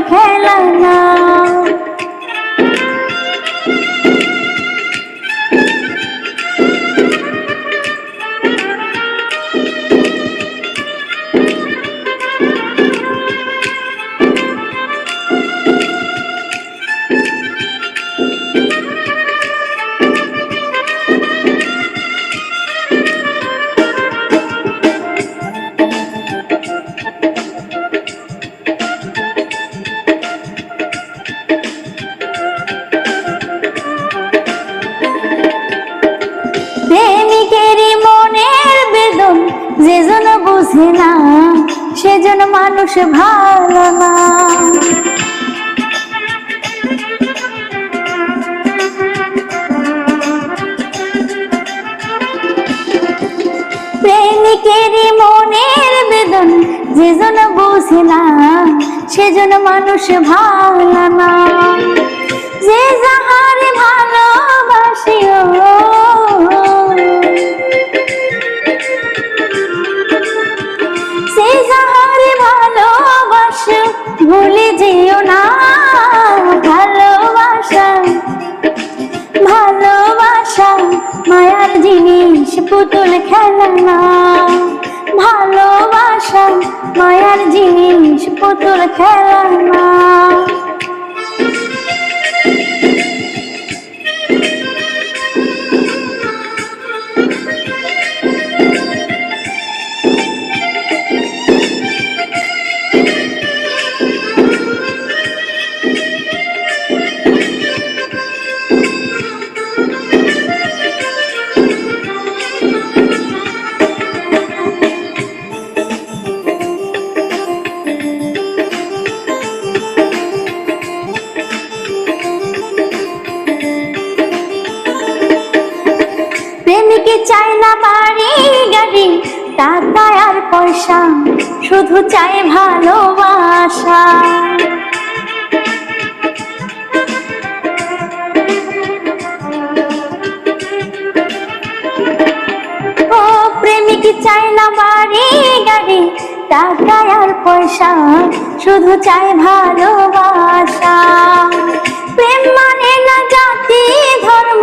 খেলা যে জন বুঝে না সেজন মানুষ ভালো না। প্রেমিকেরই মনের বেদন যে জন বুঝে না সেজন মানুষ ভালো না। যে যাহারে ভালোবাসিও পুতুল খেলা না ভালোবাসা মায়ার জিনিস পুতুল খেলা গাড়ি টাকা আর পয়সা, শুধু চায় ভালোবাসা। ও প্রেমিক চায় না বাড়ি গাড়ি টাকা আর পয়সা, শুধু চায় ভালোবাসা। প্রেম মানে না জাতি ধর্ম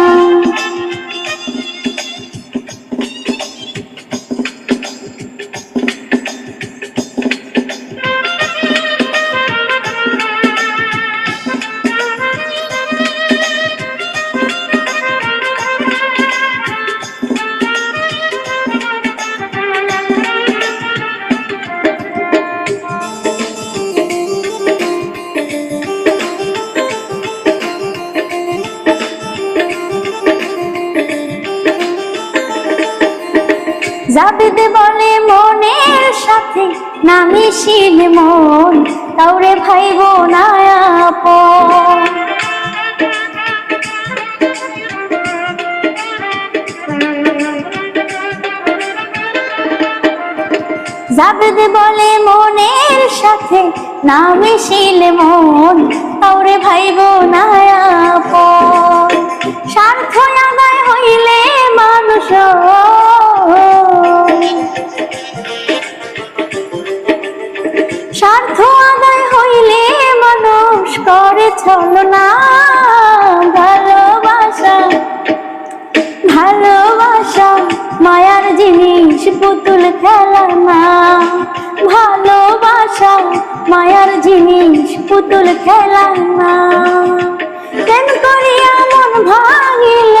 জাবেদ বলে মনের সাথে, না মিশিলে মন তাওরে ভাই বোনায়াপন জাবেদ বলে মনের সাথে, না মিশিলে মন তাওরে ভাই বোনায়াপন ছল না ভালোবাসা ভালোবাসা, মায়ার জিনিস, পুতুল খেলা না। ভালোবাসা, মায়ার জিনিস, পুতুল খেলা না। কেন করিয়া মন ভাঙিল